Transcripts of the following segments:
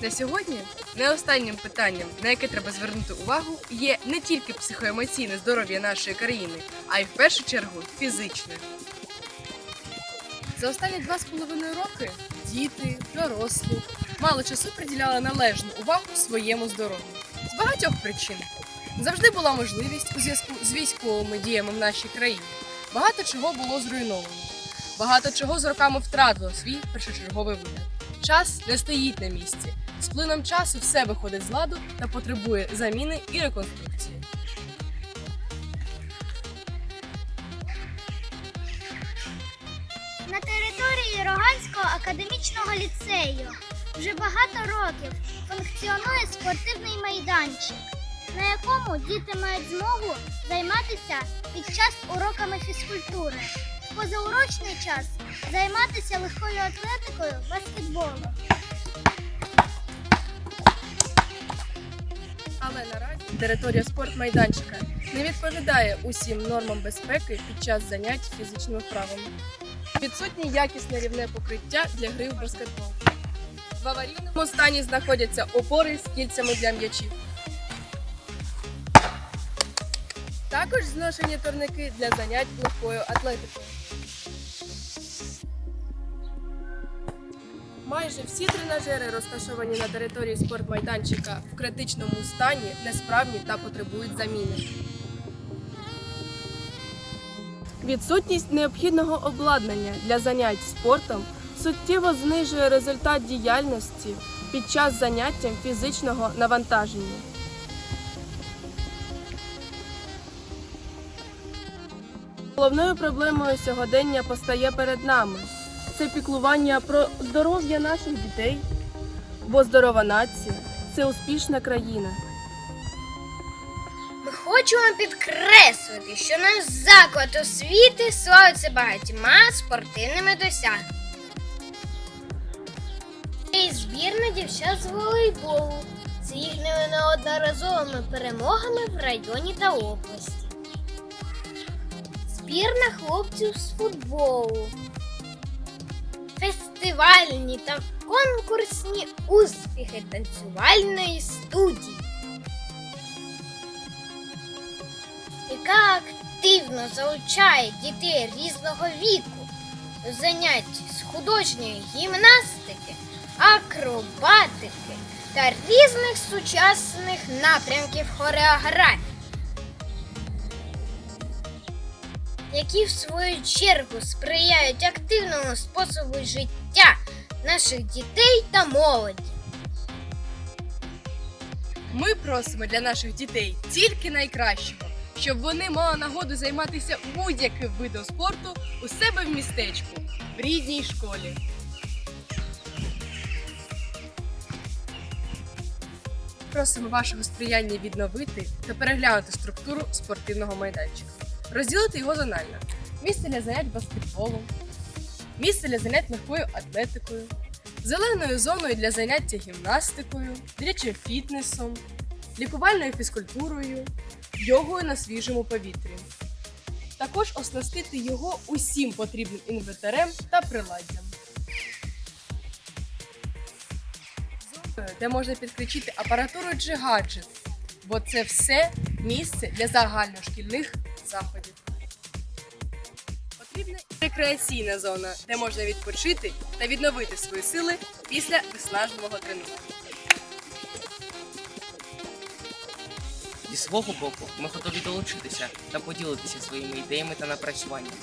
На сьогодні не останнім питанням, на яке треба звернути увагу, є не тільки психоемоційне здоров'я нашої країни, а й в першу чергу фізичне. За останні два з половиною роки діти, дорослі мало часу приділяли належну увагу своєму здоров'ю з багатьох причин. Завжди була можливість у зв'язку з військовими діями в нашій країні. Багато чого було зруйновано. Багато чого з роками втратило свій першочерговий вигляд. Час не стоїть на місці. З плином часу все виходить з ладу та потребує заміни і реконструкції. На території Роганського академічного ліцею вже багато років функціонує спортивний майданчик, на якому діти мають змогу займатися під час уроками фізкультури. Позаурочний час займатися легкою атлетикою, баскетболом. Але наразі територія спортмайданчика не відповідає усім нормам безпеки під час занять фізичними вправами. Відсутнє якісне рівне покриття для гри в баскетбол. В аварійному стані знаходяться опори з кільцями для м'ячів. Також зношені турники для занять легкою атлетикою. Майже всі тренажери, розташовані на території спортмайданчика в критичному стані, несправні та потребують заміни. Відсутність необхідного обладнання для занять спортом суттєво знижує результат діяльності під час заняття фізичного навантаження. Головною проблемою сьогодення постає перед нами це піклування про здоров'я наших дітей, бо здорова нація це успішна країна. Ми хочемо підкреслити, що наш заклад освіти славиться багатьма спортивними досягненнями. І збірна дівчат з волейболу з їхніми неодноразовими перемогами в районі та області. Збірна хлопців з футболу. Фестивальні та конкурсні успіхи танцювальної студії. яка активно залучає дітей різного віку до занять з художньої гімнастики, акробатики та різних сучасних напрямків хореографії, які в свою чергу сприяють активному способу життя наших дітей та молоді. Ми просимо для наших дітей тільки найкращого, щоб вони мали нагоду займатися будь-яким видом спорту у себе в містечку, в рідній школі. Просимо вашого сприяння відновити та переглянути структуру спортивного майданчика, розділити його зонально. Місце для занять баскетболом, місце для занять легкою атлетикою, зеленою зоною для заняття гімнастикою, дитячим фітнесом, лікувальною фізкультурою, йогою на свіжому повітрі. Також оснастити його усім потрібним інвентарем та приладдям. Зоною, де можна підключити апаратуру чи гаджет, бо це все місце для загальношкільних заходів. Потрібна рекреаційна зона, де можна відпочити та відновити свої сили після виснажливого тренування. Зі свого боку, ми готові долучитися та поділитися своїми ідеями та напрацюваннями.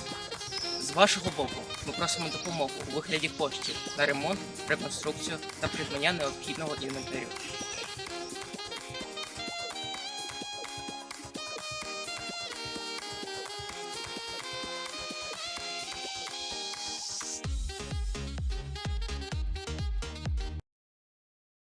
З вашого боку, ми просимо допомогу у вигляді коштів на ремонт, реконструкцію та придбання необхідного інвентарю.